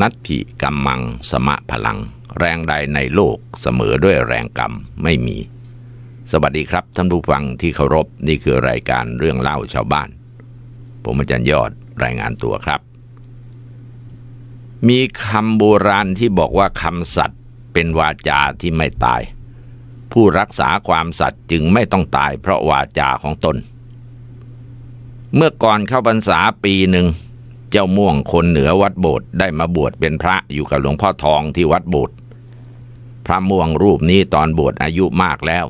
นัตถิกัมมังสมะพลัง แรงใดในโลกเสมอด้วยแรงกรรมไม่มี สวัสดีครับท่านผู้ฟังที่เคารพนี่คือรายการเรื่องเล่าชาวบ้าน ผมอาจารย์ยอดรายงานตัวครับ มีคำโบราณที่บอกว่าคำสัตย์เป็นวาจาที่ไม่ตาย ผู้รักษาความสัตย์จึงไม่ต้องตายเพราะวาจาของตน เมื่อก่อนเข้าพรรษาปีหนึ่ง เจ้าม่วงคนเหนือวัดโบสถ์ได้มาบวชเป็นพระอยู่กับหลวงพ่อทองที่วัดโบสถ์พระม่วงรูปนี้ตอนบวชอายุมากแล้ว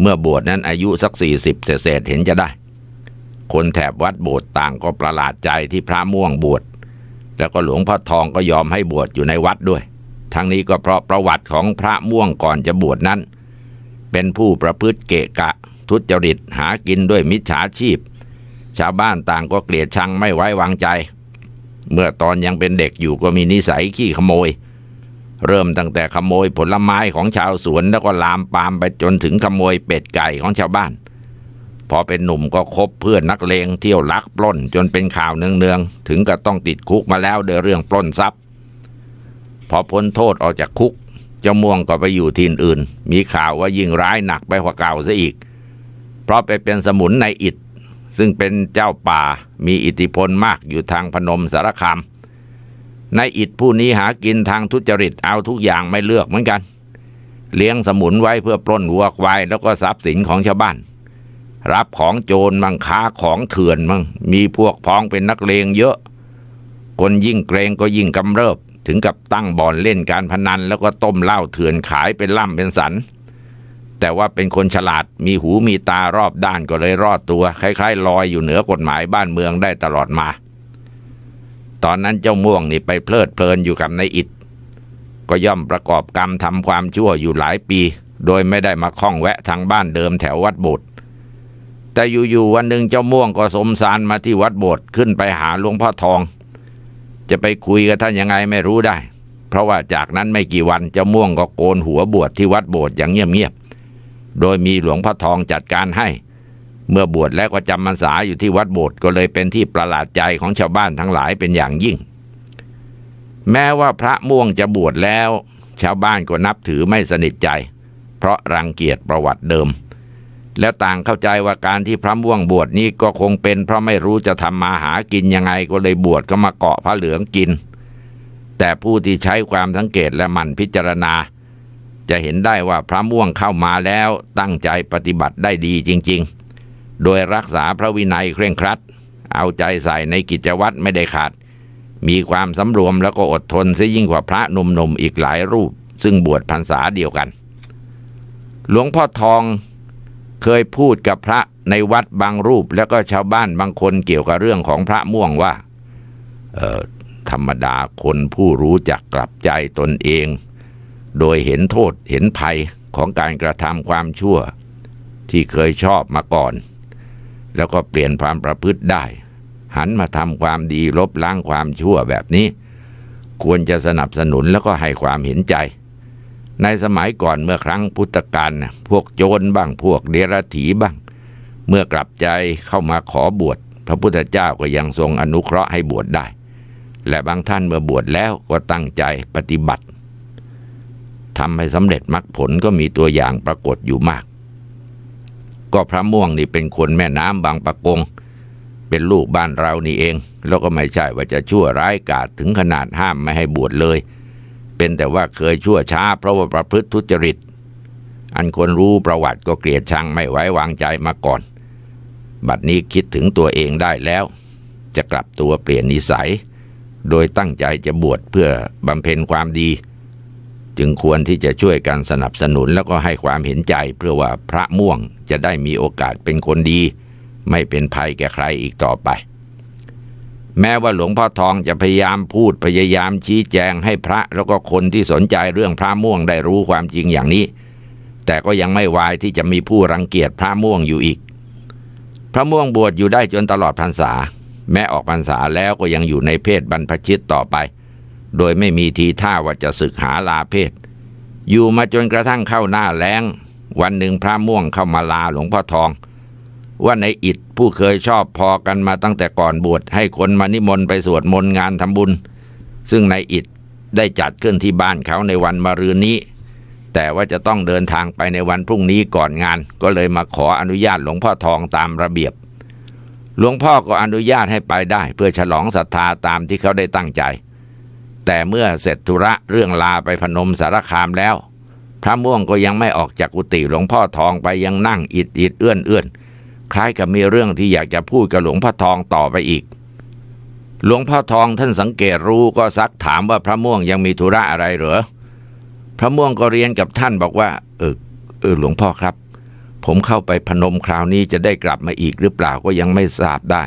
เมื่อบวชนั้นอายุสักสี่สิบเศษเห็นจะได้ คนแถบวัดโบสถ์ต่างก็ประหลาดใจที่พระม่วงบวชแล้วก็หลวงพ่อทองก็ยอมให้บวชอยู่ในวัดด้วย ทั้งนี้ก็เพราะประวัติของพระม่วงก่อนจะบวชนั้น เป็นผู้ประพฤติเกะกะทุจริตหากินด้วยมิจฉาชีพ ชาวบ้านต่างก็เกลียดชังไม่ไว้วางใจ เมื่อตอนยังเป็นเด็กอยู่ก็มีนิสัยขี้ขโมย เริ่มตั้งแต่ขโมยผลไม้ของชาวสวนแล้วก็ลามปามไปจนถึงขโมยเป็ดไก่ของชาวบ้าน พอเป็นหนุ่มก็คบเพื่อนนักเลงเที่ยวลักปล้นจนเป็นข่าวเนืองๆถึงกับต้องติดคุกมาแล้วโดยเรื่องปล้นทรัพย์ พอพ้นโทษออกจากคุกเจ้าม่วงก็ไปอยู่ที่อื่น มีข่าวว่ายิ่งร้ายหนักไปกว่าเก่าซะอีก เพราะไปเป็นสมุนในอิฐ ซึ่งเป็นเจ้าป่ามีอิทธิพลมากอยู่ทางพนมสารคามในอิฐผู้นี้หากินทางทุจริตเอาทุกอย่างไม่เลือกเหมือนกัน เลี้ยงสมุนไว้เพื่อปล้นวัวควายแล้วก็ทรัพย์สินของชาวบ้าน รับของโจรมั่งค้าของเถื่อนมั่งมีพวกพ้องเป็นนักเลงเยอะ คนยิ่งเกรงก็ยิ่งกำเริบ ถึงกับตั้งบ่อนเล่นการพนัน แล้วก็ต้มเหล้าเถื่อนขายเป็นล่ำเป็นสัน แต่ว่าเป็นคนฉลาดมีหูมีตารอบด้านก็เลยรอดตัว คล้ายๆ ลอยอยู่เหนือกฎหมายบ้านเมืองได้ตลอดมา ตอนนั้นเจ้าม่วงนี่ไปเพลิดเพลินอยู่กับนายอิดก็ย่อมประกอบกรรมทำความชั่วอยู่หลายปี โดยไม่ได้มาคล้องแวะทางบ้านเดิมแถววัดโบสถ์แต่อยู่ๆวันหนึ่งเจ้าม่วงก็สมสารมาที่วัดโบสถ์ขึ้นไปหาหลวงพ่อทอง จะไปคุยกับท่านยังไงไม่รู้ได้ เพราะว่าจากนั้นไม่กี่วันเจ้าม่วงก็โกนหัวบวชที่วัดโบสถ์อย่างเงียบๆ โดยมีหลวงพ่อทองจัดการให้ เมื่อบวชแล้วก็จำพรรษาอยู่ที่วัดโบสถ์ก็เลยเป็นที่ประหลาดใจของชาวบ้านทั้งหลายเป็นอย่างยิ่ง แม้ว่าพระม่วงจะบวชแล้ว ชาวบ้านก็นับถือไม่สนิทใจ เพราะรังเกียจประวัติเดิม แล้วต่างเข้าใจว่าการที่พระม่วงบวชนี้ก็คงเป็น เพราะไม่รู้จะทำมาหากินยังไงก็เลยบวชก็มาเกาะพระเหลืองกิน แต่ผู้ที่ใช้ความสังเกตและหมั่นพิจารณา จะเห็นได้ว่าพระม่วงเข้ามาแล้วตั้งใจปฏิบัติได้ดีจริง ๆ โดยรักษาพระวินัยเคร่งครัด เอาใจใส่ในกิจวัตรไม่ได้ขาด มีความสำรวมแล้วก็อดทนซะยิ่งกว่าพระหนุ่มๆอีกหลายรูป ซึ่งบวชพรรษาเดียวกัน หลวงพ่อทองเคยพูดกับพระในวัดบางรูปแล้วก็ชาวบ้านบางคนเกี่ยวกับเรื่องของพระม่วงว่า เออธรรมดาคนผู้รู้จักกลับใจตนเอง โดยเห็นโทษเห็นภัยของการกระทำความชั่วที่เคยชอบมาก่อน แล้วก็เปลี่ยนความประพฤติได้ หันมาทำความดีลบล้างความชั่วแบบนี้ ควรจะสนับสนุนแล้วก็ให้ความเห็นใจ ในสมัยก่อนเมื่อครั้งพุทธกาลน่ะพวกโจรบ้างพวกเดรัจฉีบ้าง เมื่อกลับใจเข้ามาขอบวช พระพุทธเจ้าก็ยังทรงอนุเคราะห์ให้บวชได้ และบางท่านเมื่อบวชแล้วก็ตั้งใจปฏิบัติ ทำให้สำเร็จมรรคผลก็มีตัวอย่างปรากฏอยู่มาก ก็พระม่วงนี่เป็นคนแม่น้ำบางปะกง เป็นลูกบ้านเรานี่เอง แล้วก็ไม่ใช่ว่าจะชั่วร้ายกาจถึงขนาดห้ามไม่ให้บวชเลย เป็นแต่ว่าเคยชั่วช้า เพราะว่าประพฤติทุจริต อันคนรู้ประวัติก็เกลียดชังไม่ไว้วางใจมาก่อน บัดนี้คิดถึงตัวเองได้แล้ว จะกลับตัวเปลี่ยนนิสัย โดยตั้งใจจะบวชเพื่อบำเพ็ญความดี จึงควรที่จะช่วยกันสนับสนุนแล้วก็ให้ความเห็นใจเพื่อว่าพระม่วงจะได้มีโอกาสเป็นคนดี ไม่เป็นภัยแก่ใครอีกต่อไป แม้ว่าหลวงพ่อทองจะพยายามพูดพยายามชี้แจงให้พระแล้วก็คนที่สนใจเรื่องพระม่วงได้รู้ความจริงอย่างนี้ แต่ก็ยังไม่วายที่จะมีผู้รังเกียจพระม่วงอยู่อีก พระม่วงบวชอยู่ได้จนตลอดพรรษา แม้ออกพรรษาแล้วก็ยังอยู่ในเพศบรรพชิตต่อไป โดยไม่มีทีท่าว่าจะศึกหาลาเพศ อยู่มาจนกระทั่งเข้าหน้าแล้ง วันหนึ่งพระม่วงเข้ามาลาหลวงพ่อทอง ว่าในอิดผู้เคยชอบพอกันมาตั้งแต่ก่อนบวชให้คนมานิมนต์ไปสวดมนต์งานทำบุญ ซึ่งในอิดได้จัดขึ้นที่บ้านเขาในวันมะรืนนี้ แต่ว่าจะต้องเดินทางไปในวันพรุ่งนี้ก่อนงาน ก็เลยมาขออนุญาตหลวงพ่อทองตามระเบียบ หลวงพ่อก็อนุญาตให้ไปได้ เพื่อฉลองศรัทธาตามที่เขาได้ตั้งใจ แต่เมื่อเสร็จธุระเรื่องลาไปพนมสารคามแล้ว พระม่วงก็ยังไม่ออกจากกุฏิหลวงพ่อทองไปยังนั่งอิดอิดเอื้อนเอื้อนคล้ายกับมีเรื่องที่อยากจะพูดกับหลวงพ่อทองต่อไปอีก หลวงพ่อทองท่านสังเกตรู้ก็ซักถามว่าพระม่วงยังมีธุระอะไรเหรอพระม่วงก็เรียนกับท่านบอกว่า เออเออหลวงพ่อครับ ผมเข้าไปพนมคราวนี้จะได้กลับมาอีกหรือเปล่าก็ยังไม่ทราบได้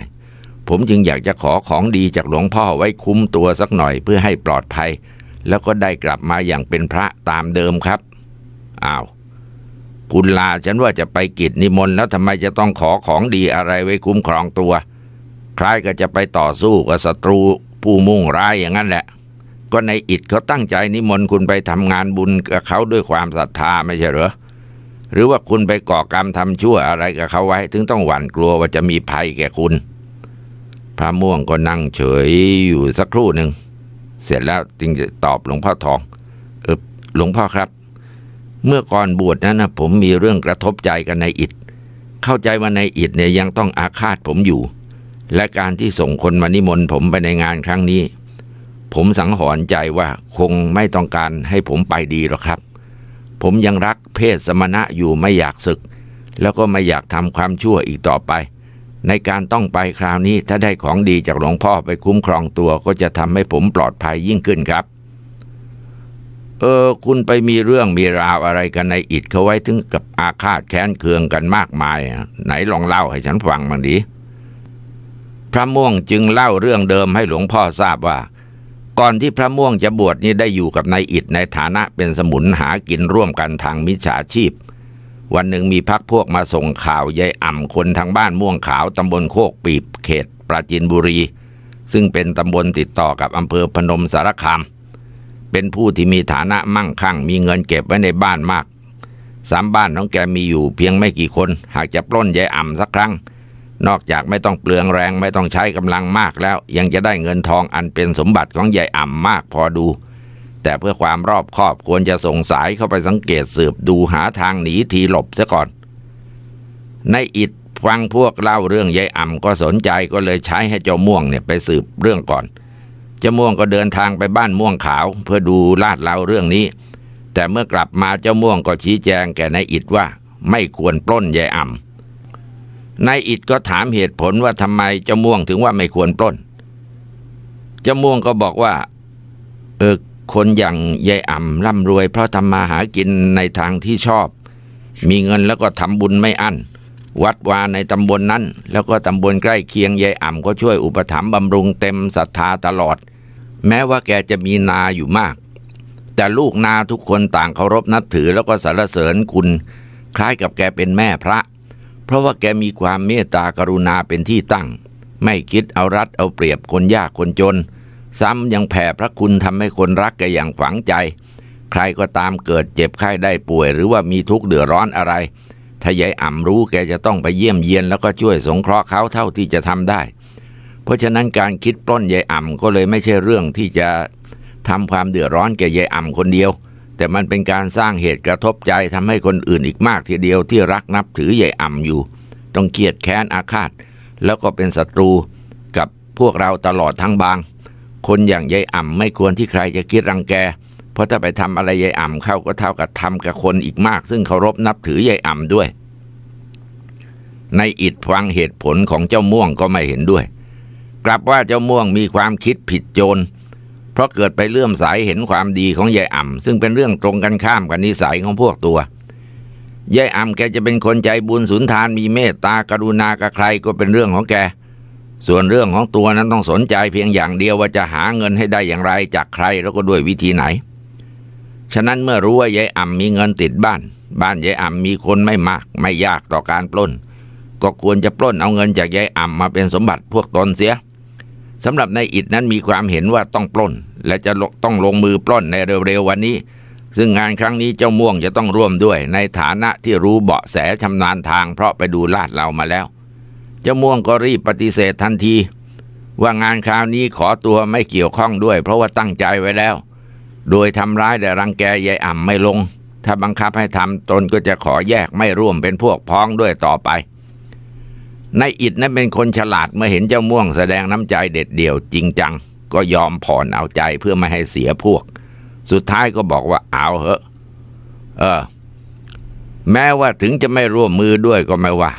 ผมจึงอยากจะขอของดีจากหลวงพ่อไว้คุ้มตัวสักหน่อยเพื่อให้ปลอดภัย แล้วก็ได้กลับมาอย่างเป็นพระตามเดิมครับอ้าวคุณลาฉันว่าจะไปกิจนิมนต์แล้วทำไมจะต้องขอของดีอะไรไว้คุ้มครองตัว คล้ายก็จะไปต่อสู้กับศัตรูผู้มุ่งร้ายอย่างนั้นแหละ ก็ในอิดเขาตั้งใจนิมนต์คุณไปทำงานบุญกับเขาด้วยความศรัทธาไม่ใช่เหรอหรือว่าคุณไปก่อกรรมทำชั่วอะไรกับเขาไว้ ถึงต้องหวั่นกลัวว่าจะมีภัยแก่คุณ พระม่วงก็นั่งเฉยอยู่สักครู่หนึ่ง เสร็จแล้วจึงจะตอบหลวงพ่อทองเออหลวงพ่อครับ เมื่อก่อนบวชนั้นนะผมมีเรื่องกระทบใจกันในอิดเข้าใจว่าในอิดเนี่ยยังต้องอาฆาตผมอยู่ และการที่ส่งคนมานิมนต์ผมไปในงานครั้งนี้ ผมสังหรณ์ใจว่าคงไม่ต้องการให้ผมไปดีหรอกครับ ผมยังรักเพศสมณะอยู่ไม่อยากศึก แล้วก็ไม่อยากทำความชั่วอีกต่อไป ในการต้องไปคราวนี้ถ้าได้ของดีจากหลวงพ่อไปคุ้มครองตัวก็จะทำให้ผมปลอดภัยยิ่งขึ้นครับ เออ คุณไปมีเรื่องมีราวอะไรกันในอิดเขาไว้ถึงกับอาฆาตแค้นเคืองกันมากมาย ไหนลองเล่าให้ฉันฟังบ้างดิพระม่วงจึงเล่าเรื่องเดิมให้หลวงพ่อทราบว่า ก่อนที่พระม่วงจะบวชนี่ได้อยู่กับนายอิดในฐานะเป็นสมุนหากินร่วมกันทางมิจฉาชีพ วันหนึ่งมีพักพวกมาส่งข่าวยายอ่ำคนทางบ้านม่วงขาวตำบลโคกปีบเขตปราจีนบุรี ซึ่งเป็นตำบลติดต่อกับอำเภอพนมสารคามเป็นผู้ที่มีฐานะมั่งคั่ง มีเงินเก็บไว้ในบ้านมากสามบ้านของแกมีอยู่เพียงไม่กี่คน หากจะปล้นยายอ่ำสักครั้ง นอกจากไม่ต้องเปลืองแรงไม่ต้องใช้กำลังมากแล้ว ยังจะได้เงินทองอันเป็นสมบัติของยายอ่ำมากพอดู แต่เพื่อความรอบคอบควรจะส่งสายเข้าไปสังเกตสืบดูหาทางหนีทีหลบซะก่อนในอิดฟังพวกเล่าเรื่องยายอ่ำก็สนใจก็เลยใช้ให้เจ้าม่วงเนี่ยไปสืบเรื่องก่อนเจ้าม่วงก็เดินทางไปบ้านม่วงขาว เพื่อดูลาดเลาเรื่องนี้ แต่เมื่อกลับมาเจ้าม่วงก็ชี้แจงแก่นายอิดว่าไม่ควรปล้นยายอ่ำนายอิดก็ถามเหตุผลว่าทำไมเจ้าม่วงถึงว่าไม่ควรปล้นเจ้าม่วงก็บอกว่า เออ คนอย่างยายอ่ำร่ำรวย เพราะทำมาหากินในทางที่ชอบ มีเงินแล้วก็ทำบุญไม่อั้น วัดวาในตำบลนนั้น แล้วก็ตำบลใกล้เคียงยายอ่ำก็ช่วยอุปถัมภ์บำรุงเต็มศรัทธาตลอด แม้ว่าแกจะมีนาอยู่มาก แต่ลูกนาทุกคนต่างเคารพนับถือแล้วก็สรรเสริญคุณ คล้ายกับแกเป็นแม่พระ เพราะว่าแกมีความเมตตากรุณาเป็นที่ตั้ง ไม่คิดเอารัดเอาเปรียบคนยากคนจน ซ้ำยังแผ่พระคุณทำให้คนรักแกอย่างฝังใจ ใครก็ตามเกิดเจ็บไข้ได้ป่วย หรือว่ามีทุกข์เดือดร้อนอะไร ถ้ายายอ่ำรู้แกจะต้องไปเยี่ยมเยียนแล้วก็ช่วยสงเคราะห์เขาเท่าที่จะทำได้ เพราะฉะนั้นการคิดปล้นยายอ่ำก็เลยไม่ใช่เรื่องที่จะทำความเดือดร้อนแกยายอ่ำคนเดียว แต่มันเป็นการสร้างเหตุกระทบใจทำให้คนอื่นอีกมากทีเดียวที่รักนับถือยายอ่ำอยู่ ต้องเกลียดแค้นอาฆาต แล้วก็เป็นศัตรูกับพวกเราตลอดทั้งบาง คนอย่างยายอ่ำไม่ควรที่ใครจะคิดรังแก เพราะถ้าไปทำอะไรยายอ่ำเข้าก็เท่ากับทำกับคนอีกมาก ซึ่งเคารพนับถือยายอ่ำด้วย ในอิดฟังเหตุผลของเจ้าม่วงก็ไม่เห็นด้วย กลับว่าเจ้าม่วงมีความคิดผิดโจรเพราะเกิดไปเลื่อมใสเห็นความดีของยายอ่ำซึ่งเป็นเรื่องตรงกันข้ามกับนิสัยของพวกตัวยายอ่ำแกจะเป็นคนใจบุญสุนทานมีเมตตากรุณากับใครก็เป็นเรื่องของแก ส่วนเรื่องของตัวนั้นต้องสนใจเพียงอย่างเดียวว่าจะหาเงินให้ได้อย่างไรจากใครแล้วก็ด้วยวิธีไหน ฉะนั้นเมื่อรู้ว่ายายอ่ำมีเงินติดบ้าน บ้านยายอ่ำมีคนไม่มาก ไม่ยากต่อการปล้น ก็ควรจะปล้นเอาเงินจากยายอ่ำมาเป็นสมบัติพวกตนเสียสำหรับนายอิดนั้นมีความเห็นว่าต้องปล้น และจะต้องลงมือปล้นในเร็วๆวันนี้ ซึ่งงานครั้งนี้เจ้าม่วงจะต้องร่วมด้วย ในฐานะที่รู้เบาะแสชำนาญทางเพราะไปดูลาดเรามาแล้ว จ้าม่วงก็รีบปฏิเสธทันที ว่างานคราวนี้ขอตัวไม่เกี่ยวข้องด้วย เพราะว่าตั้งใจไว้แล้ว โดยทำร้ายแต่รังแกยายอ่ำไม่ลง ถ้าบังคับให้ทำตนก็จะขอแยกไม่ร่วมเป็นพวกพ้องด้วยต่อไปนายอิดนั้นเป็นคนฉลาดเมื่อเห็นเจ้าม่วงแสดงน้ำใจเด็ดเดี่ยวจริงจัง ก็ยอมผ่อนเอาใจเพื่อไม่ให้เสียพวก สุดท้ายก็บอกว่าเอาเหอะ เออ แม้ว่าถึงจะไม่ร่วมมือด้วยก็ไม่ว่า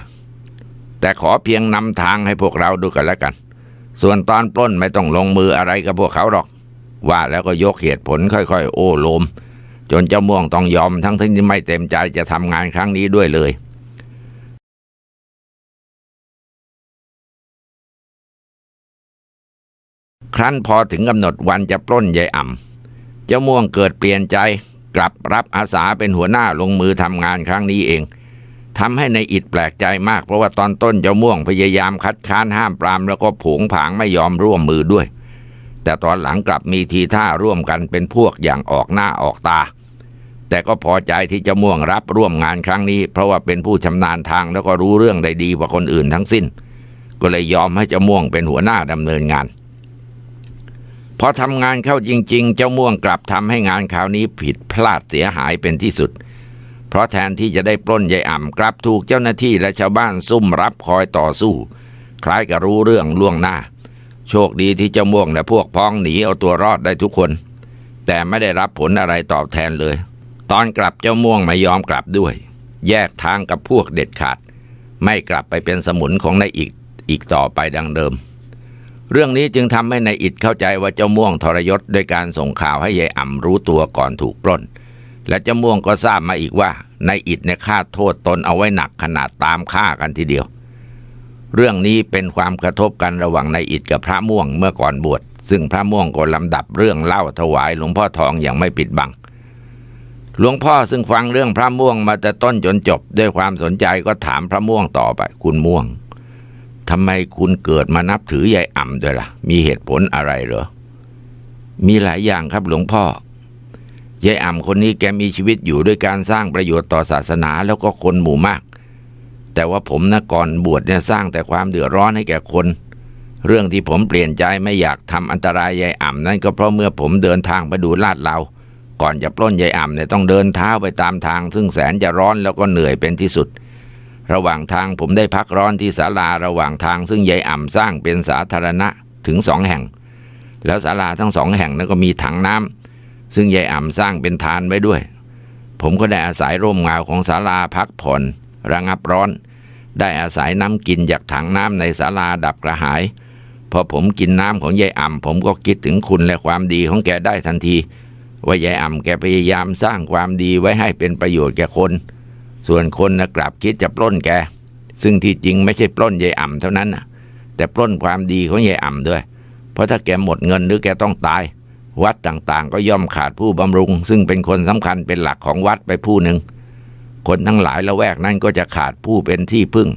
แต่ขอเพียงนำทางให้พวกเราดูกันแล้วกัน ส่วนตอนปล้นไม่ต้องลงมืออะไรกับพวกเขาหรอก ว่าแล้วก็ยกเหตุผลค่อยๆ โอ้โลม จนเจ้าม่วงต้องยอมทั้งที่ไม่เต็มใจจะทำงานครั้งนี้ด้วยเลยครั้นพอถึงกำหนดวันจะปล้นยายอ่ำเจ้าม่วงเกิดเปลี่ยนใจ กลับรับอาสาเป็นหัวหน้าลงมือทำงานครั้งนี้เอง ทำให้ในอิดแปลกใจมากเพราะว่าตอนต้นเจ้าม่วงพยายามคัดค้านห้ามปรามแล้วก็ผงผางไม่ยอมร่วมมือด้วย แต่ตอนหลังกลับมีทีท่าร่วมกันเป็นพวกอย่างออกหน้าออกตา แต่ก็พอใจที่เจะม่วงรับร่วมงานครั้งนี้ เพราะว่าเป็นผู้ชำนาญทางแล้วก็รู้เรื่องได้ดีกว่าคนอื่นทั้งสิ้น ก็เลยยอมให้เจ้าม่วงเป็นหัวหน้าดำเนินงานพอทำงานเข้าจริง ๆ เจ้าม่วงกลับทำให้งานคราวนี้ผิดพลาดเสียหายเป็นที่สุด เพราะแทนที่จะได้ปล้นยายอ่ำกลับถูกเจ้าหน้าที่และชาวบ้านซุ่มรับคอยต่อสู้ คล้ายกับรู้เรื่องล่วงหน้า โชคดีที่เจ้าม่วงและพวกพ้องหนีเอาตัวรอดได้ทุกคน แต่ไม่ได้รับผลอะไรตอบแทนเลย ตอนกลับเจ้าม่วงไม่ยอมกลับด้วย แยกทางกับพวกเด็ดขาด ไม่กลับไปเป็นสมุนของนายอีกอีกต่อไปดังเดิม เรื่องนี้จึงทำให้นายอิดเข้าใจว่าเจ้าม่วงทรยศด้วยการส่งข่าวให้ยายอ่ำรู้ตัวก่อนถูกปล้น และเจ้าม่วงก็ทราบมาอีกว่านายอิดเนี่ยฆ่าโทษตนเอาไว้หนักขนาดตามฆ่ากันทีเดียว เรื่องนี้เป็นความกระทบกันระหว่างนายอิดกับพระม่วงเมื่อก่อนบวชซึ่งพระม่วงก็ลำดับเรื่องเล่าถวายหลวงพ่อทองอย่างไม่ปิดบัง หลวงพ่อซึ่งฟังเรื่องพระม่วงมาแต่ต้นจนจบด้วยความสนใจก็ถามพระม่วงต่อไป คุณม่วงทำไมคุณเกิดมานับถือยายอ่ำด้วยละ่ะ มีเหตุผลอะไรเหรอมีหลายอย่างครับหลวงพ่อ ยายอ่ำคนนี้แกมีชีวิตอยู่ด้วยการสร้างประโยชน์ต่อศาสนาแล้วก็คนหมู่มาก แต่ว่าผมนะก่อนบวชเนี่ยสร้างแต่ความเดือดร้อนให้แก่คน เรื่องที่ผมเปลี่ยนใจไม่อยากทำอันตรายยายอ่ำนั่นก็เพราะเมื่อผมเดินทางไปดูลาดเราก่อนจะปล้นยายอ่ำเนี่ยต้องเดินเท้าไปตามทาง ซึ่งแสนจะร้อนแล้วก็เหนื่อยเป็นที่สุด ระหว่างทางผมได้พักร้อนที่ศาลาระหว่างทางซึ่งยายอ่ำสร้างเป็นสาธารณะถึงสองแห่ง แล้วศาลาทั้งสองแห่งนั้นก็มีถังน้ำ ซึ่งยายอ่ำสร้างเป็นทานไว้ด้วย ผมก็ได้อาศัยร่มเงาของศาลาพักผ่อน ระงับร้อน ได้อาศัยน้ำกินจากถังน้ำในศาลาดับกระหาย พอผมกินน้ำของยายอ่ำผมก็คิดถึงคุณและความดีของแกได้ทันที ว่ายายอ่ำแกพยายามสร้างความดีไว้ให้เป็นประโยชน์แก่คน ส่วนคนนะกลับคิดจะปล้นแก ซึ่งที่จริงไม่ใช่ปล้นยายอ่ำเท่านั้นนะแต่ปล้นความดีของยายอ่ำด้วย เพราะถ้าแกหมดเงินหรือแกต้องตาย วัดต่างๆ ก็ย่อมขาดผู้บำรุง ซึ่งเป็นคนสำคัญเป็นหลักของวัดไปผู้หนึ่ง คนทั้งหลายละแวกนั้นก็จะขาดผู้เป็นที่พึ่ง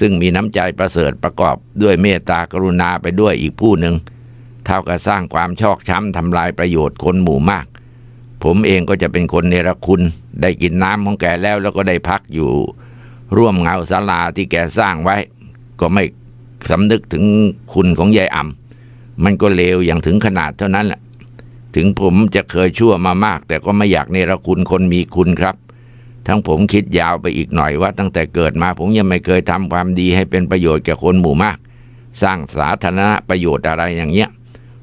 ซึ่งมีน้ำใจประเสริฐประกอบด้วยเมตตากรุณาไปด้วยอีกผู้หนึ่ง เท่ากับสร้างความชอกช้ำทำลายประโยชน์คนหมู่มาก ผมเองก็จะเป็นคนเนรคุณ ได้กินน้ำของแกแล้วแล้วก็ได้พักอยู่ ร่วมเงาศาลาที่แกสร้างไว้ ก็ไม่สำนึกถึงคุณของยายอ่ำมันก็เลวอย่างถึงขนาดเท่านั้นแหละ ถึงผมจะเคยชั่วมามาก แต่ก็ไม่อยากเนรคุณคนมีคุณครับ ทั้งผมคิดยาวไปอีกหน่อยว่าตั้งแต่เกิดมาผมยังไม่เคยทำความดีให้เป็นประโยชน์แก่คนหมู่มาก สร้างสาธารณประโยชน์อะไรอย่างเงี้ย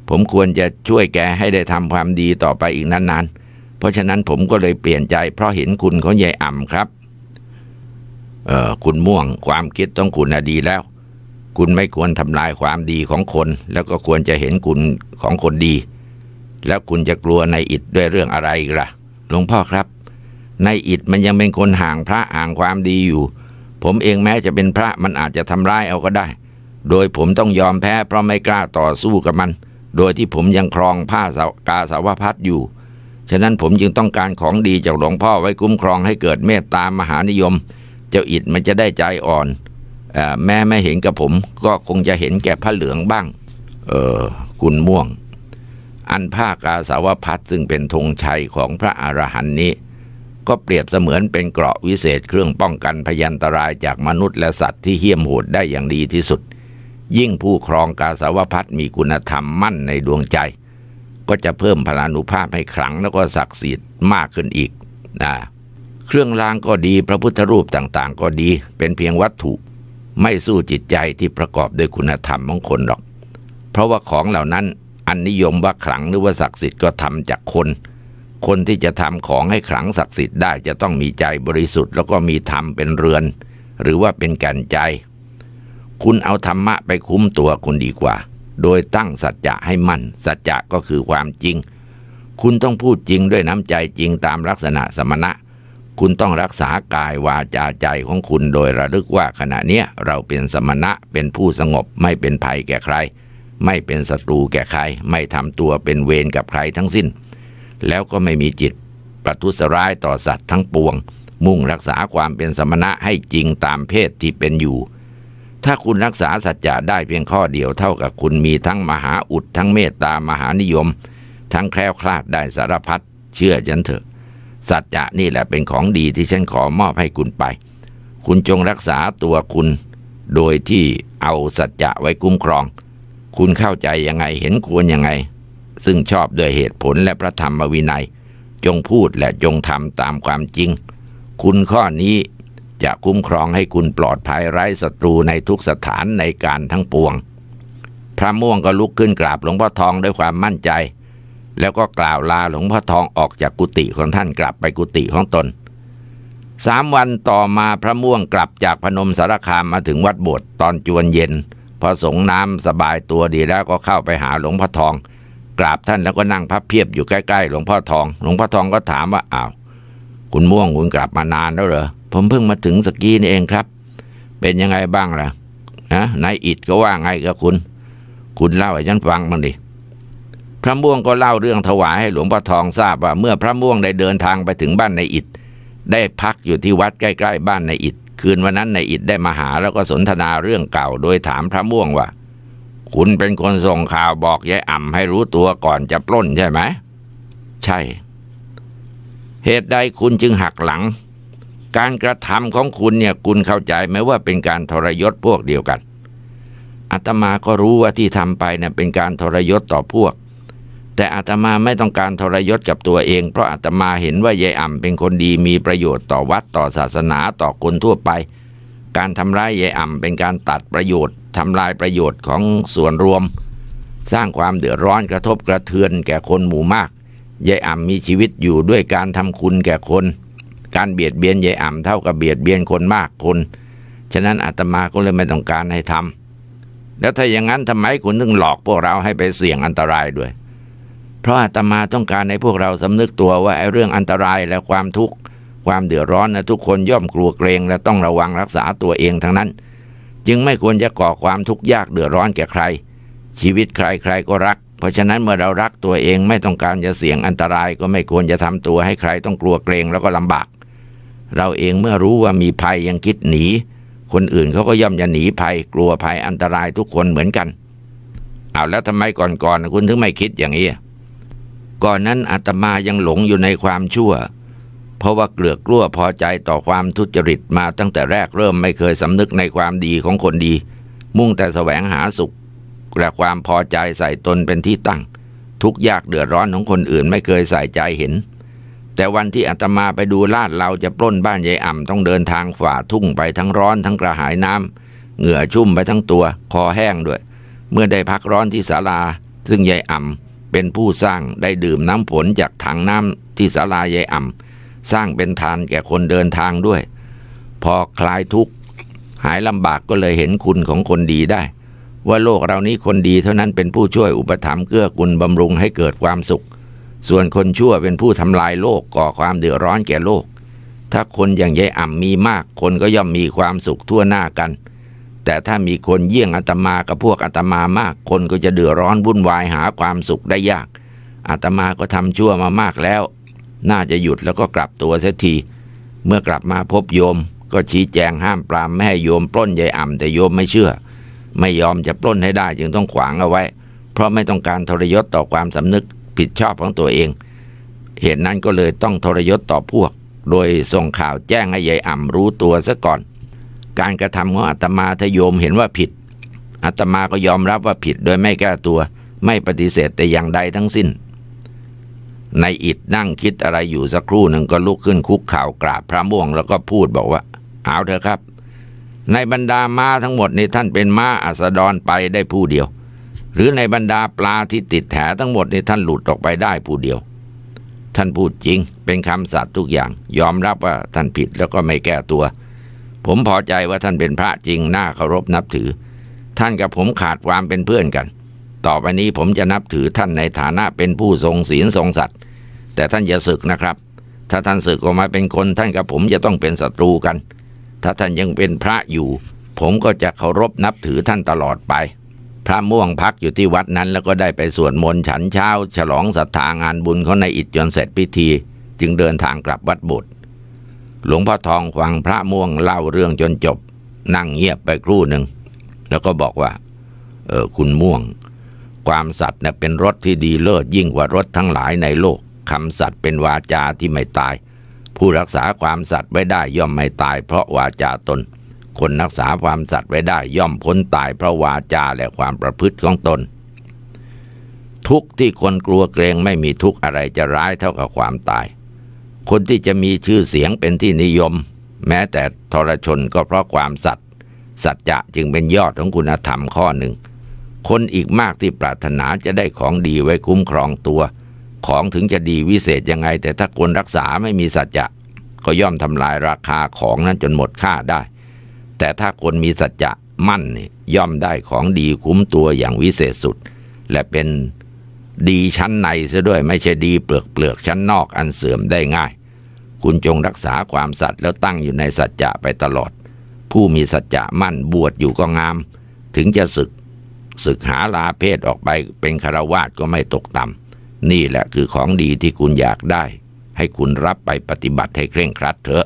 ผมควรจะช่วยแกให้ได้ทำความดีต่อไปอีกนานๆ เพราะฉะนั้นผมก็เลยเปลี่ยนใจ เพราะเห็นคุณของยายอ่ำครับเออคุณม่วงความคิดต้องคุณดีแล้ว คุณไม่ควรทำลายความดีของคน แล้วก็ควรจะเห็นคุณของคนดี แล้วคุณจะกลัวในอิดด้วยเรื่องอะไรล่ะ หลวงพ่อครับในอิดมันยังเป็นคนห่างพระห่างความดีอยู่ ผมเองแม้จะเป็นพระมันอาจจะทำร้ายเอาก็ได้ โดยผมต้องยอมแพ้เพราะไม่กล้าต่อสู้กับมัน โดยที่ผมยังครองผ้ากาสาวพัดอยู่ ฉะนั้นผมจึงต้องการของดีจากหลวงพ่อไว้คุ้มครองให้เกิดเมตตามหานิยม เจ้าอิดมันจะได้ใจอ่อนอแม่ไม่เห็นกับผมก็คงจะเห็นแก่ผ้าเหลืองบ้าง เออคุณม่วง อันผ้ากาสาวพัดซึ่งเป็นธงชัยของพระอรหันต์นี้ ก็เปรียบเสมือนเป็นเกราะวิเศษเครื่องป้องกันพยันตรายจากมนุษย์และสัตว์ที่เหี้ยมโหดได้อย่างดีที่สุด ยิ่งผู้ครองกาสาวพัดมีคุณธรรมมั่นในดวงใจ ก็จะเพิ่มพลานุภาพให้ขลังแล้วก็ศักดิ์สิทธิ์มากขึ้นอีกนะเครื่องรางก็ดีพระพุทธรูปต่างๆ ก็ดีเป็นเพียงวัตถุไม่สู้จิตใจที่ประกอบด้วยคุณธรรมของคนหรอก เพราะว่าของเหล่านั้น อันนิยมว่าขลังหรือว่าศักดิ์สิทธิ์ก็ทำจากคน คนที่จะทำของให้ขลังศักดิ์สิทธิ์ได้จะต้องมีใจบริสุทธิ์แล้วก็มีธรรมเป็นเรือน หรือว่าเป็นแก่นใจ คุณเอาธรรมะไปคุ้มตัวคุณดีกว่า โดยตั้งสัจจะให้มั่น สัจจะก็คือความจริง คุณต้องพูดจริงด้วยน้ำใจจริงตามลักษณะสมณะคุณต้องรักษากายวาจาใจของคุณโดยระลึกว่าขณะเนี้ยเราเป็นสมณะเป็นผู้สงบไม่เป็นภัยแก่ใคร ไม่เป็นศัตรูแก่ใคร ไม่ทำตัวเป็นเวรกับใครทั้งสิ้น แล้วก็ไม่มีจิตประทุษร้ายต่อสัตว์ทั้งปวง มุ่งรักษาความเป็นสมณะให้จริงตามเพศที่เป็นอยู่ ถ้าคุณรักษาสัจจะได้เพียงข้อเดียวเท่ากับคุณมีทั้งมหาอุดทั้งเมตตามหานิยม ทั้งแคล้วคลาดได้สารพัดเชื่อฉันเถอะ สัจจะนี่แหละเป็นของดีที่ฉันขอมอบให้คุณไป คุณจงรักษาตัวคุณ โดยที่เอาสัจจะไว้คุ้มครอง คุณเข้าใจยังไงเห็นควรยังไง ซึ่งชอบด้วยเหตุผลและพระธรรมวินัย จงพูดและจงทำตามความจริง คุณข้อนี้จะคุ้มครองให้คุณปลอดภัยไร้ศัตรูในทุกสถานในการทั้งปวง พระม่วงก็ลุกขึ้นกราบหลวงพ่อทองด้วยความมั่นใจ แล้วก็กล่าวลาหลวงพ่อทองออกจากกุฏิของท่านกลับไปกุฏิของตนสามวันต่อมาพระม่วงกลับจากพนมสารคามมาถึงวัดโบสถ์ตอนจวนเย็น พอสงน้ำสบายตัวดีแล้วก็เข้าไปหาหลวงพ่อทอง กราบท่านแล้วก็นั่งพับเพียบอยู่ใกล้ๆหลวงพ่อทอง หลวงพ่อทองก็ถามว่าอ้าวคุณม่วงคุณกลับมานานแล้วเหรอผมเพิ่งมาถึงสกีนี่เองครับ เป็นยังไงบ้างล่ะฮะนายอิดก็ว่าไงกับคุณ คุณเล่าให้ฉันฟังบ้างดิพระม่วงก็เล่าเรื่องถวายให้หลวงพ่อทองทราบว่าเมื่อพระม่วงได้เดินทางไปถึงบ้านในอิฐได้พักอยู่ที่วัดใกล้ ๆ บ้านในอิฐ คืนวันนั้นในอิฐได้มาหาแล้วก็สนทนาเรื่องเก่า โดยถามพระม่วงว่า คุณเป็นคนส่งข่าวบอกยายอ่ำให้รู้ตัวก่อนจะปล้นใช่ไหม ใช่ เหตุใดคุณจึงหักหลัง การกระทำของคุณเนี่ยคุณเข้าใจไหมว่าเป็นการทรยศพวกเดียวกันอาตมาก็รู้ว่าที่ทำไปเนี่ยเป็นการทรยศต่อพวก แต่อาตมาไม่ต้องการทรยศกับตัวเอง เพราะอาตมาเห็นว่ายายอ่ำเป็นคนดีมีประโยชน์ต่อวัดต่อศาสนาต่อคนทั่วไป การทำร้ายยายอ่ำเป็นการตัดประโยชน์ทำลายประโยชน์ของส่วนรวม สร้างความเดือดร้อนกระทบกระเทือนแก่คนหมู่มากยายอ่ำมีชีวิตอยู่ด้วยการทำคุณแก่คน การเบียดเบียนยายอ่ำเท่ากับเบียดเบียนคนมากคน ฉะนั้นอาตมาก็เลยไม่ต้องการให้ทำแล้วถ้าอย่างนั้นทำไมคุณถึงหลอกพวกเราให้ไปเสี่ยงอันตรายด้วย เพราะอาตมาต้องการให้พวกเราสำนึกตัวว่าไอ้เรื่องอันตรายและความทุกข์ ความเดือดร้อนนะทุกคนย่อมกลัวเกรงและต้องระวังรักษาตัวเองทั้งนั้น จึงไม่ควรจะก่อความทุกข์ยากเดือดร้อนแก่ใคร ชีวิตใครใครก็รัก เพราะฉะนั้นเมื่อเรารักตัวเองไม่ต้องการจะเสี่ยงอันตรายก็ไม่ควรจะทำตัวให้ใครต้องกลัวเกรงแล้วก็ลำบาก เราเองเมื่อรู้ว่ามีภัยยังคิดหนี คนอื่นเขาก็ย่อมจะหนีภัย กลัวภัยอันตรายทุกคนเหมือนกันเอาแล้วทำไมก่อนๆคุณถึงไม่คิดอย่างนี้ ก่อนนั้นอาตมายังหลงอยู่ในความชั่ว เพราะว่าเกลือกกลัวพอใจต่อความทุจริตมาตั้งแต่แรกเริ่มไม่เคยสำนึกในความดีของคนดี มุ่งแต่แสวงหาสุข และความพอใจใส่ตนเป็นที่ตั้ง ทุกยากเดือดร้อนของคนอื่นไม่เคยใส่ใจเห็น แต่วันที่อาตมาไปดูลาดเราจะปล้นบ้านยายอ่ำต้องเดินทางฝ่าทุ่งไปทั้งร้อนทั้งกระหายน้ำเหงื่อชุ่มไปทั้งตัว คอแห้งด้วย เมื่อได้พักร้อนที่ศาลา ซึ่งยายอ่ำ เป็นผู้สร้างได้ดื่มน้ำผลจากถังน้ำที่ศาลายายอ่ำสร้างเป็นทานแก่คนเดินทางด้วย พอคลายทุกข์หายลำบากก็เลยเห็นคุณของคนดีได้ ว่าโลกเรานี้คนดีเท่านั้นเป็นผู้ช่วยอุปถัมภ์เกื้อกูลบำรุงให้เกิดความสุข ส่วนคนชั่วเป็นผู้ทำลายโลกก่อความเดือดร้อนแก่โลก ถ้าคนอย่างยายอ่ำมีมาก คนก็ย่อมมีความสุขทั่วหน้ากัน แต่ถ้ามีคนเยี่ยงอาตมากับพวกอาตมามาก คนก็จะเดือดร้อนวุ่นวายหาความสุขได้ยาก อาตมาก็ทำชั่วมามากแล้ว น่าจะหยุดแล้วก็กลับตัวเสียที เมื่อกลับมาพบโยม ก็ชี้แจงห้ามปรามไม่ให้โยมปล้นยายอ่ำแต่โยมไม่เชื่อ ไม่ยอมจะปล้นให้ได้จึงต้องขวางเอาไว้ เพราะไม่ต้องการทรยศต่อความสำนึกผิดชอบของตัวเอง เหตุนั้นก็เลยต้องทรยศต่อพวก โดยส่งข่าวแจ้งให้ยายอ่ำรู้ตัวซะก่อน การกระทำของอาตมาถ้าโยมเห็นว่าผิดอาตมาก็ยอมรับว่าผิดโดยไม่แก้ตัว ไม่ปฏิเสธแต่อย่างใดทั้งสิ้นในอิดนั่งคิดอะไรอยู่สักครู่หนึ่งก็ลุกขึ้นคุกเข่ากราบพระม่วงแล้วก็พูดบอกว่า เอาเถอะครับ ในบรรดาม้าทั้งหมดนี่ท่านเป็นม้าอัสดรไปได้ผู้เดียว หรือในบรรดาปลาที่ติดแถทั้งหมดนี่ท่านหลุดออกไปได้ผู้เดียว ท่านพูดจริงเป็นคำสัตย์ทุกอย่าง ยอมรับว่าท่านผิดแล้วก็ไม่แก้ตัว ผมพอใจว่าท่านเป็นพระจริงน่าเคารพนับถือ ท่านกับผมขาดความเป็นเพื่อนกัน ต่อไปนี้ผมจะนับถือท่านในฐานะเป็นผู้ทรงศีลทรงสัตย์แต่ท่านอย่าศึกนะครับ ถ้าท่านศึกออกมาเป็นคนท่านกับผมจะต้องเป็นศัตรูกัน ถ้าท่านยังเป็นพระอยู่ ผมก็จะเคารพนับถือท่านตลอดไป พระม่วงพักอยู่ที่วัดนั้น แล้วก็ได้ไปสวดมนต์ฉันเช้า ฉลองศรัทธางานบุญเขาในอิฐจนเสร็จพิธี จึงเดินทางกลับวัดโบสถ์ หลวงพ่อทองฟังพระม่วงเล่าเรื่องจนจบ นั่งเงียบไปครู่หนึ่ง แล้วก็บอกว่า เออคุณม่วง ความสัตย์เนี่ยเป็นรถที่ดีเลิศยิ่งกว่ารถทั้งหลายในโลกคำสัตย์เป็นวาจาที่ไม่ตาย ผู้รักษาความสัตย์ไว้ได้ย่อมไม่ตาย เพราะวาจาตน คนรักษาความสัตย์ไว้ได้ย่อมพ้นตาย เพราะวาจาและความประพฤติของตน ทุกที่คนกลัวเกรงไม่มีทุกอะไรจะร้ายเท่ากับความตาย คนที่จะมีชื่อเสียงเป็นที่นิยม แม้แต่ทรชนก็เพราะความสัตย์สัจจะจึงเป็นยอดของคุณธรรมข้อหนึ่ง คนอีกมากที่ปรารถนาจะได้ของดีไว้คุ้มครองตัว ของถึงจะดีวิเศษยังไง แต่ถ้าคนรักษาไม่มีสัจจะก็ย่อมทำลายราคาของนั้นจนหมดค่าได้ แต่ถ้าคนมีสัจจะมั่นย่อมได้ของดีคุ้มตัวอย่างวิเศษสุด และเป็น ดีชั้นในซะด้วยไม่ใช่ดีเปลือกเปลือกชั้นนอกอันเสื่อมได้ง่าย คุณจงรักษาความสัตย์แล้วตั้งอยู่ในสัจจะไปตลอด ผู้มีสัจจะมั่นบวชอยู่ก็งาม ถึงจะศึกศึกหาลาเพศออกไปเป็นคารวาสก็ไม่ตกต่ำนี่แหละคือของดีที่คุณอยากได้ ให้คุณรับไปปฏิบัติให้เคร่งครัดเถอะ